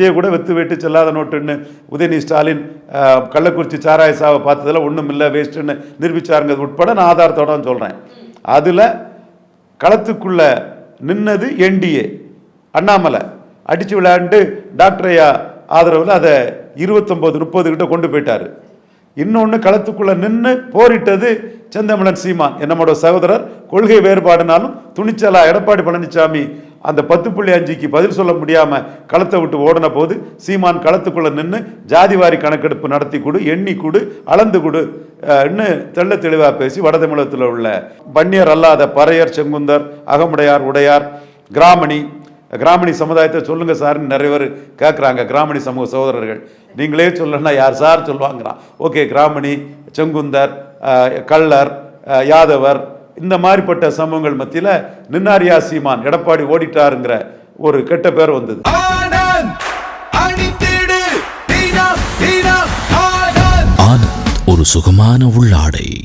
விஜய் கூட வெத்து வெட்டு செல்லாத நோட்டுன்னு உதயநிதி ஸ்டாலின் கள்ளக்குறிச்சி சாராய சாவை பார்த்ததில் ஒன்றும் இல்லை வேஸ்ட்டுன்னு நிரூபிச்சாருங்கிறது உட்பட நான் ஆதாரத்தோட சொல்கிறேன் அதில் களத்துக்குள்ள நின்னது என்டிஏ அண்ணாமலை. அடித்து விளையாண்டு டாக்டரையா ஆதரவில் அதை இருபத்தொம்போது முப்பது கிட்ட கொண்டு போயிட்டாரு. இன்னொன்று களத்துக்குள்ளே நின்று போரிட்டது செந்தமிழன் சீமான். என்னமோட சகோதரர் கொள்கை வேறுபாடுனாலும் துணிச்சலா எடப்பாடி பழனிசாமி அந்த பத்து புள்ளி அஞ்சுக்கு பதில் சொல்ல முடியாம களத்தை விட்டு ஓடின போது சீமான் களத்துக்குள்ள நின்று ஜாதிவாரி கணக்கெடுப்பு நடத்தி கொடு எண்ணி கொடு அளந்து கொடு இன்னும் தெள்ள தெளிவாக பேசி வடதமிழகத்தில் உள்ள பன்னியர் அல்லாத பறையர் செங்குந்தர் அகமுடையார் உடையார் கிராமணி கிராமணி சமுதாயத்தை சொல்லுங்க சார்னு நிறைய பேர் கேட்குறாங்க கிராமணி சமூக சகோதரர்கள். நீங்களே சொல்லணும்னா யார் சார் சொல்லுவாங்கிறான்? ஓகே கிராமணி செங்குந்தர் கள்ளர் யாதவர் இந்த மாதிரிப்பட்ட சமூகங்கள் மத்தியில் நின்னாரியா சீமான் எடப்பாடி ஓடிட்டாருங்கிற ஒரு கெட்ட பேர் வந்தது. ஒரு சுகமான உள்ளாடை.